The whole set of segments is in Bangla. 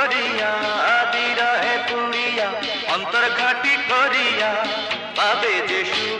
করিয়া বিরহে পুরিয়া অন্তর ঘাটি করিয়া পাবে যে সুখ।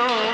Oh.